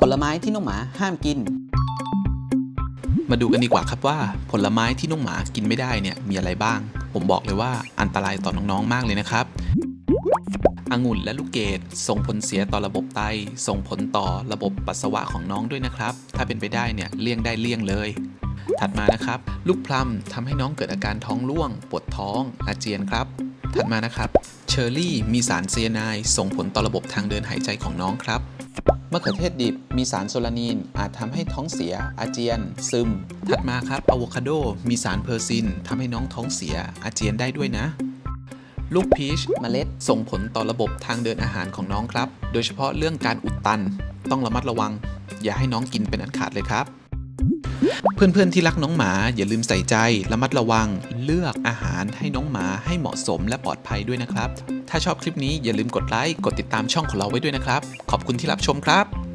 ผลไม้ที่น้องหมาห้ามกิน มาดูกันดีกว่าครับว่า ผลไม้ที่น้องหมากินไม่ได้เนี่ยมีอะไรบ้าง ผมบอกเลยว่าอันตรายต่อน้องๆมากเลยนะครับองุ่นและลูกเกดส่งผลเสียต่อระบบไต ส่งผลต่อระบบปัสสาวะของน้องด้วยนะครับ ถ้าเป็นไปได้เนี่ยเลี่ยงได้เลี่ยงเลย ถัดมานะครับ ลูกพลัมทำให้น้องเกิดอาการท้องร่วง ปวดท้องอาเจียนครับ ถัดมานะครับ เชอร์รี่มีสารไซยาไนด์ส่งผลต่อระบบทางเดินหายใจของน้องครับมะเขือเทศดิบมีสารโซลานีน อาจทำให้ท้องเสีย อาเจียน ซึม ถัดมาครับอะโวคาโด มีสารเพอร์ซินทำให้น้องท้องเสีย อาเจียนได้ด้วยนะ ลูกพีชเมล็ด ส่งผลต่อระบบทางเดินอาหารของน้องครับ โดยเฉพาะเรื่องการอุดตัน ต้องระมัดระวัง อย่าให้น้องกินเป็นอันขาดเลยครับ เพื่อนๆที่รักน้องหมาอย่าลืมใส่ใจระมัดระวัง เลือกอาหารให้น้องหมาให้เหมาะสมและปลอดภัยด้วยนะครับ ถ้าชอบคลิปนี้อย่าลืมกดไลค์กดติดตามช่องของเราไว้ด้วยนะครับ ขอบคุณที่รับชมครับ